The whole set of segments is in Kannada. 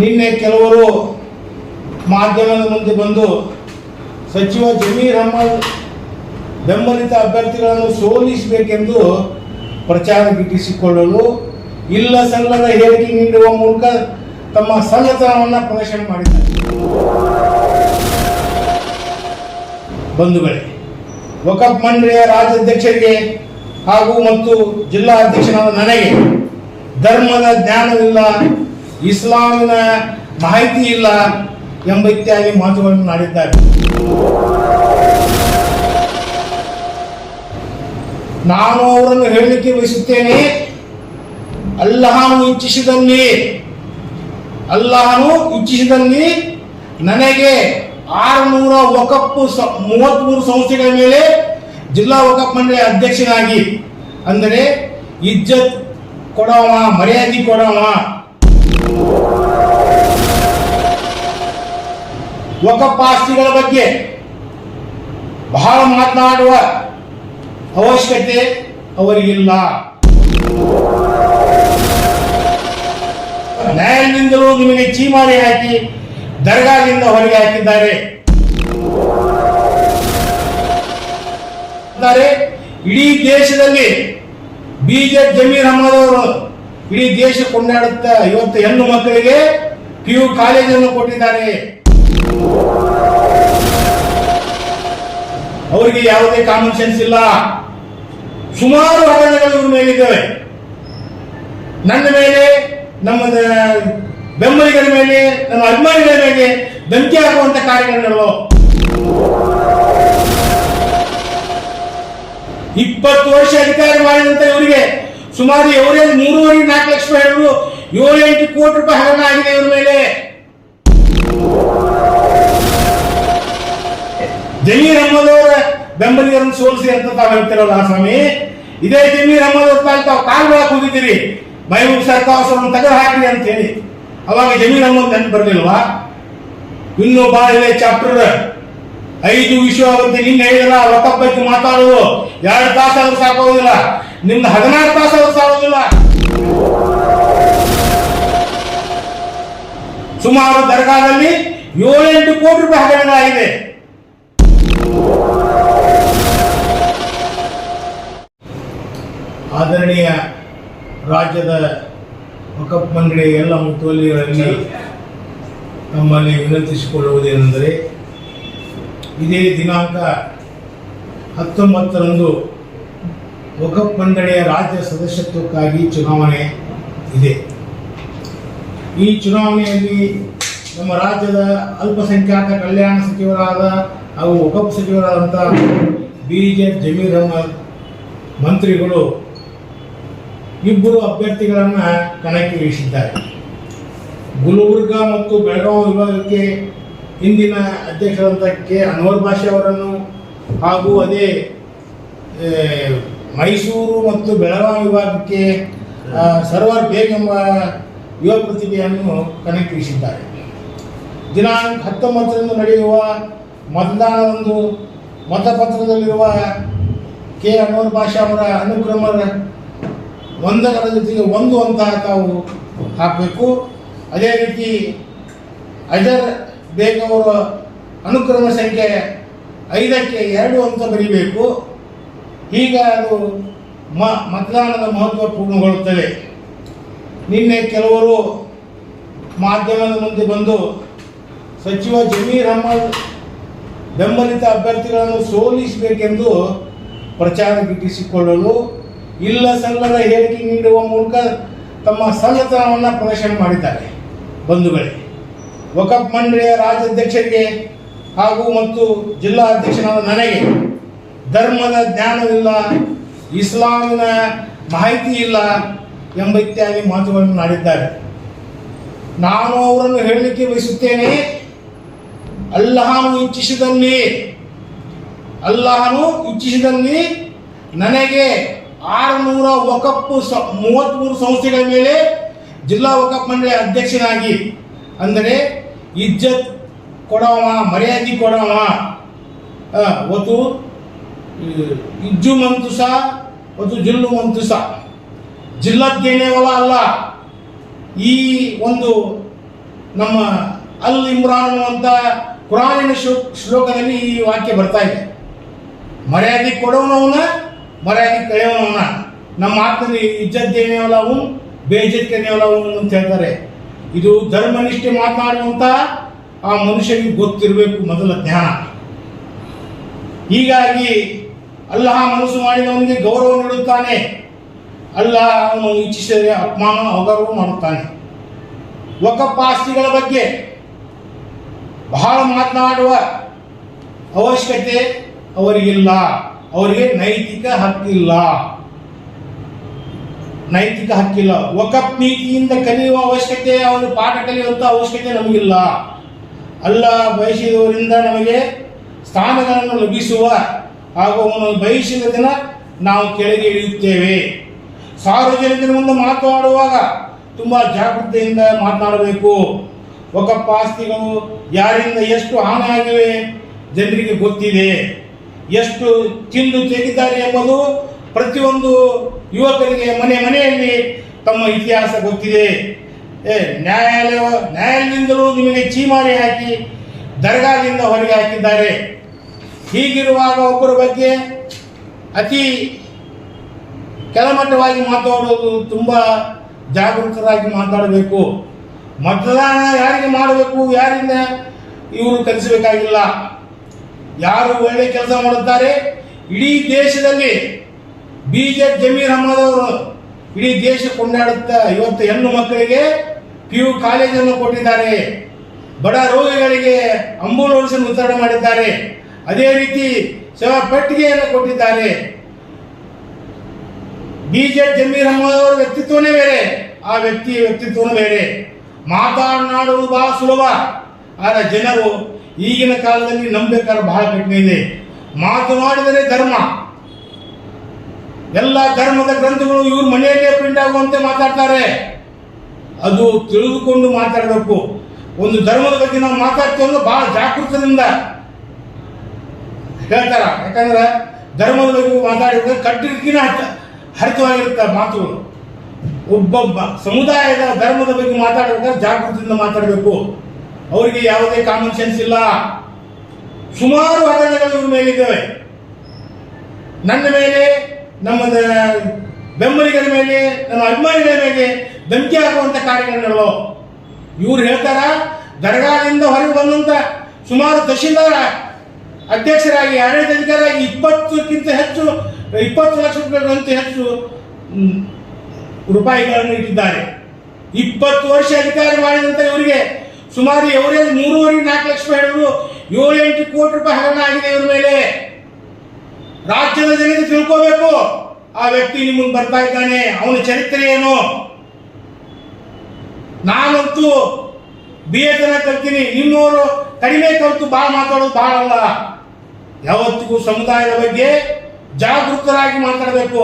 ನಿನ್ನೆ ಕೆಲವರು ಮಾಧ್ಯಮದ ಮುಂದೆ ಬಂದು ಸಚಿವ ಜಮೀರ್ ಅಹಮದ್ ಬೆಂಬಲಿತ ಅಭ್ಯರ್ಥಿಗಳನ್ನು ಸೋಲಿಸಬೇಕೆಂದು ಪ್ರಚಾರ ಗಿಟ್ಟಿಸಿಕೊಳ್ಳಲು ಇಲ್ಲ ಸಲ್ಲದ ಹೇಳಿಕೆ ನೀಡುವ ಮೂಲಕ ತಮ್ಮ ಸಣ್ಣತನವನ್ನು ಪ್ರದರ್ಶನ ಮಾಡಿದ್ದಾರೆ. ಬಂಧುಗಳೇ, ವಕಫ್ ಮಂಡಳಿಯ ರಾಜ್ಯಾಧ್ಯಕ್ಷರಿಗೆ ಹಾಗೂ ಮತ್ತು ಜಿಲ್ಲಾ ಅಧ್ಯಕ್ಷನಾದ ನನಗೆ ಧರ್ಮದ ಜ್ಞಾನವಿಲ್ಲ. ಇಸ್ಲಾಮಿನ ಮಾಹಿತಿ ಇಲ್ಲ ಎಂಬ ಇತ್ಯಾದಿ ಮಾತುಗಳನ್ನು ಮಾಡಿದ್ದಾರೆ ನಾನು ಅವರನ್ನು ಹೇಳಲಿಕ್ಕೆ ಬಯಸುತ್ತೇನೆ, ಅಲ್ಲಹನು ಇಚ್ಛಿಸಿದಲ್ಲಿ ಅಲ್ಲಹನು ಇಚ್ಛಿಸಿದಲ್ಲಿ ನನಗೆ ಆರುನೂರ ಒಕಪ್ಪು ಮೂವತ್ಮೂರು ಸಂಸ್ಥೆಗಳ ಮೇಲೆ ಜಿಲ್ಲಾ ವಕಪ್ ಮಂಡಳಿ ಅಧ್ಯಕ್ಷನಾಗಿ, ಅಂದರೆ ಇಜ್ಜತ್ ಕೊಡೋಣ, ಮರ್ಯಾದೆ ಕೊಡವ ವಕಫ್ ಆಸ್ತಿಗಳ ಬಗ್ಗೆ ಬಹಳ ಮಾತನಾಡುವ ಅವಶ್ಯಕತೆ ಅವರಿಗಿಲ್ಲ. ನ್ಯಾಯಾಲಯದಿಂದಲೂ ನಿಮಗೆ ಚೀಮಾರಿ ಹಾಕಿ, ದರ್ಗಾದಿಂದ ಹೊರಗೆ ಹಾಕಿದ್ದಾರೆ. ಇಡೀ ದೇಶದಲ್ಲಿ ಬಿಜೆ ಜಮೀರ್ ಅಹಮದ್ ಅವರು ಇಡೀ ದೇಶ ಕೊಂಡಾಡುತ್ತ ಇವತ್ತು ಹೆಣ್ಣು ಮಕ್ಕಳಿಗೆ ಪಿ ಯು ಕಾಲೇಜನ್ನು ಕೊಟ್ಟಿದ್ದಾರೆ. ಅವರಿಗೆ ಯಾವುದೇ ಕಾಮನ್ ಸೆನ್ಸ್ ಇಲ್ಲ. ಸುಮಾರು ಹಗರಣಗಳು ಇವ್ರ ಮೇಲಿದ್ದಾವೆ. ನನ್ನ ಮೇಲೆ, ನಮ್ಮ ಬೆಂಬಲಿಗರ ಮೇಲೆ, ನಮ್ಮ ಅಭಿಮಾನಿಗಳ ಮೇಲೆ ಬೆಂಕಿ ಹಾಕುವಂತ ಕಾರ್ಯಗಳು. ಇಪ್ಪತ್ತು ವರ್ಷ ಅಧಿಕಾರ ಮಾಡಿದಂತ ಇವರಿಗೆ ಸುಮಾರು ಎವರೇಜ್ ಮೂರುವರೆ, ನಾಲ್ಕು ಲಕ್ಷ ರೂಪಾಯಿ ಏಳು ಎಂಟು ಕೋಟಿ ರೂಪಾಯಿ ಹಗರಣ ಆಗಿದೆ ಇವ್ರ ಮೇಲೆ. ಜಮೀರ್ ಅಹಮದ್ ಅವರ ಬೆಂಬಲಿಗರನ್ನು ಸೋಲಿಸಿ ಅಂತ ತಾವು ಹೇಳ್ತಿರಲ್ಲ ಸ್ವಾಮಿ? ಇದೇ ಜಮೀರ್ ಅಹಮದ್ ತಾವು ತಾವು ಕಾಲ್ ಒಳಗೆ ಹೋಗಿದ್ದೀರಿ ಮೈಬೂಬ್ ಸರ್ಕಾರವನ್ನು ತೆಗೆದು ಹಾಕಿರಿ ಅಂತ ಹೇಳಿ. ಅವಾಗ ಜಮೀರ್ ಅಹಮದ್ ನೆನಪು ಬರಲಿಲ್ವಾ? ಇನ್ನು ಬಹಳ ಚಾಪ್ಟರ್ ಐದು ವಿಷಯ ಆಗುತ್ತೆ ನಿನ್ನೆ ಹೇಳಿಲ್ಲ ವಕಫ್ ಬಗ್ಗೆ ಮಾತಾಡೋದು ಎರಡು ತಾಸಾದ್ರೂ ಸಾಕೋದಿಲ್ಲ ನಿಮ್ದು ಹದಿನಾರು ತಾಸಾದ್ರೂ ಸಾಕೋದಿಲ್ಲ ಸುಮಾರು ದರ್ಗಾದಲ್ಲಿ ಏಳೆಂಟು ಕೋಟಿ ರೂಪಾಯಿ ಹಗರಣ ಆಗಿದೆ ಆದರಣೀಯ ರಾಜ್ಯದ ವಕಪ್ ಮಂಡಳಿ ಎಲ್ಲ ಮುತುವಲ್ಲಿಗಳಲ್ಲಿ ನಮ್ಮಲ್ಲಿ ವಿನಂತಿಸಿಕೊಳ್ಳುವುದೇನೆಂದರೆ, ಇದೇ ದಿನಾಂಕ ಹತ್ತೊಂಬತ್ತರಂದು ವಕಪ್ ಮಂಡಳಿಯ ರಾಜ್ಯ ಸದಸ್ಯತ್ವಕ್ಕಾಗಿ ಚುನಾವಣೆ ಇದೆ. ಈ ಚುನಾವಣೆಯಲ್ಲಿ ನಮ್ಮ ರಾಜ್ಯದ ಅಲ್ಪಸಂಖ್ಯಾತ ಕಲ್ಯಾಣ ಸಚಿವರಾದ ಹಾಗೂ ವಕಪ್ ಸಚಿವರಾದಂಥ ಬಿ ಜೆ ಜಮೀರ್ ಅಹಮದ್ ಮಂತ್ರಿಗಳು ಇಬ್ಬರು ಅಭ್ಯರ್ಥಿಗಳನ್ನು ಕಣಕ್ಕೆ ಇಳಿಸಿದ್ದಾರೆ. ಗುಲ್ಬರ್ಗ ಮತ್ತು ಬೆಳಗಾವಿ ವಿಭಾಗಕ್ಕೆ ಹಿಂದಿನ ಅಧ್ಯಕ್ಷರಾದಂಥ ಕೆ ಅನ್ವರ್ ಭಾಷೆ ಅವರನ್ನು ಹಾಗೂ ಅದೇ ಮೈಸೂರು ಮತ್ತು ಬೆಳಗಾವಿ ವಿಭಾಗಕ್ಕೆ ಸರ್ವರ್ ಬೇಗ್ ಎಂಬ ಯುವ ಪ್ರತಿಭೆಯನ್ನು ಕಣಕ್ಕಿಳಿಸಿದ್ದಾರೆ ದಿನಾಂಕ ಹತ್ತೊಂಬತ್ತರಂದು ನಡೆಯುವ ಮತದಾನದಂದು ಮತಪತ್ರದಲ್ಲಿರುವ ಕೆ ಅನ್ವರ್ ಭಾಷಾ ಅವರ ಅನುಕ್ರಮ ಒಂದರ ಜೊತೆಗೆ ಒಂದು ಅಂತ ತಾವು ಹಾಕಬೇಕು. ಅದೇ ರೀತಿ ಅಜರ್ ಬೇಗ ಅವರ ಅನುಕ್ರಮ ಸಂಖ್ಯೆ ಐದಕ್ಕೆ ಎರಡು ಅಂತ ಬರೀಬೇಕು. ಹೀಗೆ ಅದು ಮ, ಮತದಾನದ ಮಹತ್ವ ಪೂರ್ಣಗೊಳ್ಳುತ್ತದೆ. ನಿನ್ನೆ ಕೆಲವರು ಮಾಧ್ಯಮದ ಮುಂದೆ ಬಂದು, ಸಚಿವ ಜಮೀರ್ ಅಹಮದ್ ಬೆಂಬಲಿತ ಅಭ್ಯರ್ಥಿಗಳನ್ನು ಸೋಲಿಸಬೇಕೆಂದು ಪ್ರಚಾರ ಗಿಟ್ಟಿಸಿಕೊಳ್ಳಲು ಇಲ್ಲ ಸಲ್ಲದ ಹೇಳಿಕೆ ನೀಡುವ ಮೂಲಕ ತಮ್ಮ ಸಣ್ಣತನವನ್ನು ಪ್ರದರ್ಶನ ಮಾಡಿದ್ದಾರೆ. ಬಂಧುಗಳೇ ವಕಫ್ ಮಂಡಳಿಯ ರಾಜ್ಯಾಧ್ಯಕ್ಷರಿಗೆ ಹಾಗೂ ಮತ್ತು ಜಿಲ್ಲಾ ಅಧ್ಯಕ್ಷನಾದ ನನಗೆ ಧರ್ಮದ ಜ್ಞಾನವಿಲ್ಲ, ಇಸ್ಲಾಮಿನ ಮಾಹಿತಿ ಇಲ್ಲ ಎಂಬ ಇತ್ಯಾದಿ ಮಾತುಗಳನ್ನು ಆಡಿದ್ದಾರೆ ನಾನು ಅವರನ್ನು ಹೇಳಲಿಕ್ಕೆ ಬಯಸುತ್ತೇನೆ, ಅಲ್ಲಹನು ಇಚ್ಛಿಸಿದಲ್ಲಿ, ಅಲ್ಲಾಹನು ಇಚ್ಛಿಸಿದಲ್ಲಿ ನನಗೆ ಆರುನೂರ ವಕಪ್ಪು ಸ ಮೂವತ್ತ್ಮೂರು ಸಂಸ್ಥೆಗಳ ಮೇಲೆ ಜಿಲ್ಲಾ ಒಕಪ್ ಮಂಡಳಿ ಅಧ್ಯಕ್ಷನಾಗಿ ಅಂದರೆ ಇಜ್ಜತ್ ಕೊಡವ ಮರ್ಯಾದೆ ಒಂದು ಈ, ಇಜ್ಜು ಮಂತುಸ ಒಂದು ಜಿಲ್ಲು ಮಂತುಸ ಜಿಲ್ಲದ್ದೇನೇವಲ್ಲ ಅಲ್ಲ. ಈ ಒಂದು ನಮ್ಮ ಅಲ್ ಇಮ್ರಾನ್ ಅನ್ನುವಂಥ ಕುರಾನಿನ ಶ್ಲೋ- ಶ್ಲೋಕದಲ್ಲಿ ಈ ವಾಕ್ಯ ಬರ್ತಾ ಇದೆ. ಮರ್ಯಾದೆ ಕೊಡೋನವನ ಮರ್ಯಾದೆ ಕಳೆಯೋನವನ. ನಮ್ಮ ಮಾತಲ್ಲಿ ಇಜ್ಜದ್ದೇನೇವಲ್ಲ ಅವು ಬೇಜತ್ಕನೇವಲ್ಲ ಅಲ್ಲವು ಅಂತ ಹೇಳ್ತಾರೆ. ಇದು ಧರ್ಮನಿಷ್ಠೆ ಮಾತನಾಡುವಂಥ ಆ ಮನುಷ್ಯನಿಗೆ ಗೊತ್ತಿರಬೇಕು ಮೊದಲ ಜ್ಞಾನ. ಹೀಗಾಗಿ ಅಲ್ಲಹ ಮನಸ್ಸು ಮಾಡಿದವನಿಗೆ ಗೌರವ ನೀಡುತ್ತಾನೆ. ಅಲ್ಲ ಅವನು ಇಚ್ಛಿಸಿದರೆ ಅಪಮಾನ ಅಗೌರವ ಮಾಡುತ್ತಾನೆ. ಒಕ್ಕಪ್ಪ ಆಸ್ತಿಗಳ ಬಗ್ಗೆ ಬಹಳ ಮಾತನಾಡುವ ಅವಶ್ಯಕತೆ ಅವರಿಗಿಲ್ಲ. ಅವರಿಗೆ ನೈತಿಕ ಹಕ್ಕಿಲ್ಲ. ನೈತಿಕ ಹಕ್ಕಿಲ್ಲ. ಒಕಪ್ ನೀತಿಯಿಂದ ಕಲಿಯುವ ಅವಶ್ಯಕತೆ ಅವರು ಪಾಠ ಕಲಿಯುವಂಥ ಅವಶ್ಯಕತೆ ನಮಗಿಲ್ಲ. ಅಲ್ಲ ಬಯಸಿದವರಿಂದ ನಮಗೆ ಸ್ಥಾನಗಳನ್ನು ಲಭಿಸುವ ಹಾಗೂ ಅವನು ಬಯಸಿದ ದಿನ ನಾವು ಕೆಳಗೆ ಇಳಿಯುತ್ತೇವೆ. ಸಾರ್ವಜನಿಕರ ಮುಂದೆ ಮಾತನಾಡುವಾಗ ತುಂಬ ಜಾಗೃತೆಯಿಂದ ಮಾತನಾಡಬೇಕು. ಒಕಪ್ಪ ಆಸ್ತಿಗಳು ಯಾರಿಂದ ಎಷ್ಟು ಹಾನಿಯಾಗಿವೆ ಜನರಿಗೆ ಗೊತ್ತಿದೆ. ಎಷ್ಟು ತಿಂದು ತೆಗೆದಿದ್ದಾರೆ ಎಂಬುದು ಪ್ರತಿಯೊಂದು ಯುವಕರಿಗೆ ಮನೆ ಮನೆಯಲ್ಲಿ ತಮ್ಮ ಇತಿಹಾಸ ಗೊತ್ತಿದೆ. ಏ, ನ್ಯಾಯಾಲಯ, ನ್ಯಾಯಾಲಯದಿಂದಲೂ ನಿಮಗೆ ಚೀಮಾರಿ ಹಾಕಿ, ದರ್ಗಾದಿಂದ ಹೊರಗೆ ಹಾಕಿದ್ದಾರೆ. ಹೀಗಿರುವಾಗ ಒಬ್ಬರ ಬಗ್ಗೆ ಅತಿ ಕೆಳಮಟ್ಟವಾಗಿ ಮಾತಾಡೋದು ತುಂಬ ಜಾಗೃತರಾಗಿ ಮಾತಾಡಬೇಕು. ಮತದಾನ ಯಾರಿಗೆ ಮಾಡಬೇಕು, ಯಾರಿಂದ ಇವರು ಕಲಿಸಬೇಕಾಗಿಲ್ಲ. ಯಾರು ಒಳ್ಳೆ ಕೆಲಸ ಮಾಡುತ್ತಾರೆ? ಇಡೀ ದೇಶದಲ್ಲಿ ಬಿ ಜಮೀರ್ ಅಹಮದ್ ಅವರು ಇಡೀ ದೇಶ ಕೊಂಡಾಡುತ್ತಾ ಇವತ್ತು ಹೆಣ್ಣು ಮಕ್ಕಳಿಗೆ ಪಿ ಯು ಕಾಲೇಜನ್ನು ಕೊಟ್ಟಿದ್ದಾರೆ. ಬಡ ರೋಗಿಗಳಿಗೆ ಅಂಬುಲೆನ್ಸ್ ವಿತರಣೆ ಮಾಡಿದ್ದಾರೆ. ಅದೇ ರೀತಿ ಸೇವಾ ಪೆಟ್ಟಿಗೆಯನ್ನು ಕೊಟ್ಟಿದ್ದಾರೆ. ಬಿಜೆಪಿ ಜಮೀರ್ ಅಹಮದ್ ಅವರ ವ್ಯಕ್ತಿತ್ವನೇ ಬೇರೆ. ಆ ವ್ಯಕ್ತಿಯ ವ್ಯಕ್ತಿತ್ವನೂ ಬೇರೆ. ಮಾತನಾಡುವುದು ಬಹಳ ಸುಲಭ. ಆದರೆ ಜನರು ಈಗಿನ ಕಾಲದಲ್ಲಿ ನಂಬಬೇಕಾದ್ರೆ ಬಹಳ ಕಠಿಣ ಇದೆ. ಮಾತನಾಡಿದರೆ ಧರ್ಮ. ಎಲ್ಲ ಧರ್ಮದ ಗ್ರಂಥಗಳು ಇವ್ರ ಮನೆಯಲ್ಲೇ ಪ್ರಿಂಟ್ ಆಗುವಂತೆ ಮಾತಾಡ್ತಾರೆ. ಅದು ತಿಳಿದುಕೊಂಡು ಮಾತಾಡಬೇಕು. ಒಂದು ಧರ್ಮದ ಬಗ್ಗೆ ನಾವು ಮಾತಾಡ್ತೀವಿ ಅಂದ್ರೆ ಬಹಳ ಜಾಗೃತದಿಂದ ಹೇಳ್ತಾರ. ಯಾಕಂದ್ರೆ ಧರ್ಮದ ಬಗ್ಗೆ ಮಾತಾಡಿದ್ರೆ ಹತ್ತ ಹರಿತವಾಗಿರುತ್ತೆ ಮಾತುಗಳು. ಒಬ್ಬೊಬ್ಬ ಸಮುದಾಯದ ಧರ್ಮದ ಬಗ್ಗೆ ಮಾತಾಡಬೇಕಾದ್ರೆ ಜಾಗೃತದಿಂದ ಮಾತಾಡಬೇಕು. ಅವರಿಗೆ ಯಾವುದೇ ಕಾಮನ್ ಸೆನ್ಸ್ ಇಲ್ಲ. ಸುಮಾರು ಹಗರಣಗಳು ಇವ್ರ ಮೇಲಿದ್ದಾವೆ. ನನ್ನ ಮೇಲೆ ನಮ್ಮ ಬೆಂಬಲಿಗರ ಮೇಲೆ, ನಮ್ಮ ಅಭಿಮಾನಿಗಳ ಮೇಲೆ ಧಮಕಿ ಹಾಕುವಂತ ಕಾರ್ಯಗಳು. ಇವ್ರು ಹೇಳ್ತಾರ, ದರ್ಗಾದಿಂದ ಹೊರಗೆ ಬಂದಂತ ಸುಮಾರು ತಹಶೀಲ್ದಾರ, ಅಧ್ಯಕ್ಷರಾಗಿ ಆಡಳಿತಾಧಿಕಾರಿಯಾಗಿ ಇಪ್ಪತ್ತಕ್ಕಿಂತ ಹೆಚ್ಚು, ಇಪ್ಪತ್ತು ಲಕ್ಷ ರೂಪಾಯಿಗಳಂತ ಹೆಚ್ಚು ರೂಪಾಯಿಗಳನ್ನು ಇಟ್ಟಿದ್ದಾರೆ. ಇಪ್ಪತ್ತು ವರ್ಷ ಅಧಿಕಾರ ಮಾಡಿದಂತ ಇವರಿಗೆ ಸುಮಾರು ಇವರೇ ಮೂರುವರೆ ನಾಲ್ಕು ಲಕ್ಷ ರೂಪಾಯಿ ಹಿಡಿದು ಏಳು ಎಂಟು ಕೋಟಿ ರೂಪಾಯಿ ಹಗರಣ ಆಗಿದೆ ಇವ್ರ ಮೇಲೆ. ರಾಜ್ಯದ ಜನತೆ ತಿಳ್ಕೋಬೇಕು. ಆ ವ್ಯಕ್ತಿ ನಿಮ್ಮನ್ನು ಬರ್ತಾ ಇದ್ದಾನೆ. ಅವನ ಚರಿತ್ರೆ ಏನು? ನಾನಂತೂ ಬಿ ಎ ತನ ಕಲ್ತೀನಿ. ನಿಮ್ಮವರು ಕಡಿಮೆ ಕಲಿತು ಭಾಳ ಮಾತಾಡೋದು ಭಾಳ ಅಲ್ಲ. ಯಾವತ್ತಿಗೂ ಸಮುದಾಯದ ಬಗ್ಗೆ ಜಾಗೃತರಾಗಿ ಮಾತಾಡಬೇಕು.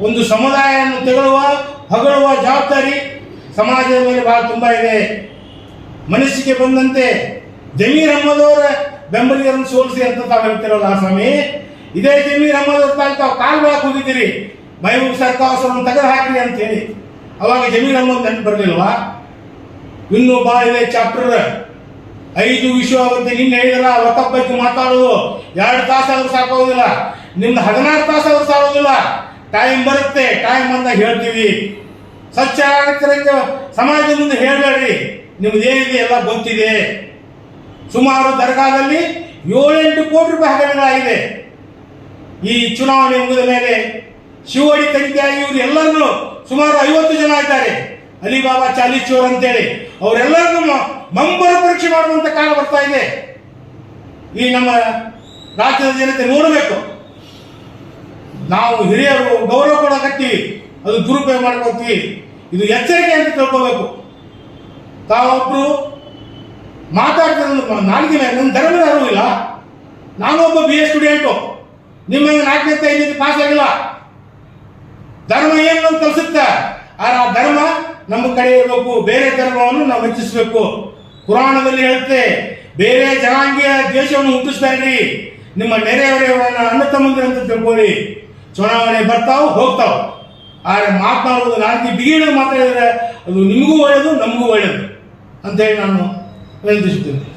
ಒಂದು ಸಮುದಾಯವನ್ನು ತೆಗಳುವ, ಹೊಗಳುವ ಜವಾಬ್ದಾರಿ ಸಮಾಜದ ಮೇಲೆ ಬಹಳ ತುಂಬಾ ಇದೆ. ಮನಸ್ಸಿಗೆ ಬಂದಂತೆ ಜಮೀರ್ ಅಹಮದ್ ಅವರ ಬೆಂಬಲಿಗರನ್ನು ಸೋಲಿಸಿ ಅಂತ ತಾವು ಹೇಳ್ತಿರಲ್ಲ ಸ್ವಾಮಿ? ಇದೇ ಜಮೀರ್ ಅಹಮದ್ ತಾಯಿ ತಾವು ಕಾಲು ಬೆಳಕ್ ಹೋಗಿದ್ದೀರಿ ಮೈಬೂಬ್ ಸರ್ಕಾರವನ್ನು ತೆಗೆದು ಹಾಕ್ರಿ ಅಂತ ಹೇಳಿ. ಅವಾಗ ಜಮೀರ್ ಅಹಮದ್ ನೆನಪು ಬರಲಿಲ್ವಾ? ಇನ್ನು ಭಾಳ ಇದೆ ಚಾಪ್ಟರ್ ಐದು ವಿಷಯ ಆಗುತ್ತೆ ನಿನ್ನೆ ಹೇಳಿದ್ರ ಒತ್ತಪ್ಪ ಬಗ್ಗೆ ಮಾತಾಡೋದು. ಎರಡು ತಾಸಾದ್ರೂ ಸಾಕೋದಿಲ್ಲ. ನಿಮ್ದು ಹದಿನಾರು ತಾಸಾದ್ರೂ ಸಾಕೋದಿಲ್ಲ ಟೈಮ್ ಬರುತ್ತೆ. ಟೈಮ್ ಬಂದಾಗ ಹೇಳ್ತೀವಿ. ಸ್ವಚ್ಛ ಸಮಾಜದ ಮುಂದೆ ಹೇಳಬೇಡ್ರಿ ನಿಮ್ದು ಏನಿದೆ ಎಲ್ಲ ಗೊತ್ತಿದೆ. ಸುಮಾರು ದರ್ಗಾದಲ್ಲಿ ಏಳೆಂಟು ಕೋಟಿ ರೂಪಾಯಿ ಹಗರಣಗಳಾಗಿದೆ ಈ ಚುನಾವಣೆ ಮುಗಿದ ಮೇಲೆ ಶಿವಡಿ ತನಿಖೆ ಇವರು ಎಲ್ಲರನ್ನು ಸುಮಾರು ಐವತ್ತು ಜನ ಇದ್ದಾರೆ. ಅಲಿಬಾಬಾ ಚಾಲೀಚೋರ್ ಅಂತೇಳಿ ಅವರೆಲ್ಲರನ್ನು ಮಂಬರ ಪರೀಕ್ಷೆ ಮಾಡುವಂತ ಕಾಲ ಬರ್ತಾ ಇದೆ. ಈ ನಮ್ಮ ರಾಜ್ಯದ ಜನತೆ ನೋಡಬೇಕು. ನಾವು ಹಿರಿಯರು ಗೌರವ ಕೊಡಕತ್ತೀವಿ ಅದು ದುರುಪಯೋಗ ಮಾಡ್ಕೊತೀವಿ ಇದು ಎಚ್ಚರಿಕೆ ಅಂತ ತಿಳ್ಕೋಬೇಕು. ತಾವೊಬ್ರು ಮಾತಾಡ್ತಾರೆ ನಾಲ್ಕಿನ ಮೇಲೆ, ನನ್ನ ಅರಿವು ಇಲ್ಲ. ನಾನು ಒಬ್ಬ ಬಿ ಎ ಸ್ಟೂಡೆಂಟು ನಿಮ್ಮ ನಾಲ್ಕನೇ ಐದನೇ ಪಾಸ್ ಆಗಿಲ್ಲ. ಧರ್ಮ ಏನು ಅಂತ ಕಲಿಸುತ್ತೆ ಆ ಧರ್ಮ ನಮ್ಮ ಕಡೆ ಇರಬೇಕು. ಬೇರೆ ಧರ್ಮವನ್ನು ನಾವು ಹೆಚ್ಚಿಸಬೇಕು. ಪುರಾಣದಲ್ಲಿ ಹೇಳುತ್ತೆ, ಬೇರೆ ಜನಾಂಗೀಯ ದೇಶವನ್ನು ಹುಟ್ಟಿಸ್ತಾ ಇರಿ. ನಿಮ್ಮ ನೆರೆಹೊರೆಯವರನ್ನ ಅಣ್ಣ ತಮ್ಮಂದಿರ ಅಂತ ತಿಳ್ಕೊಳ್ಳಿ. ಚುನಾವಣೆ ಬರ್ತಾವ್, ಹೋಗ್ತಾವ್. ಆದರೆ ಮಾತನಾಡುವುದು ನಾಲ್ಕು ಬಿಗಿಡ ಮಾತಾಡಿದ್ರೆ ಅದು ನಿಮಗೂ ಒಳ್ಳೆಯದು ನಮಗೂ ಒಳ್ಳೇದು ಅಂತೇಳಿ ನಾನು ವಿನಂತಿಸುತ್ತೇನೆ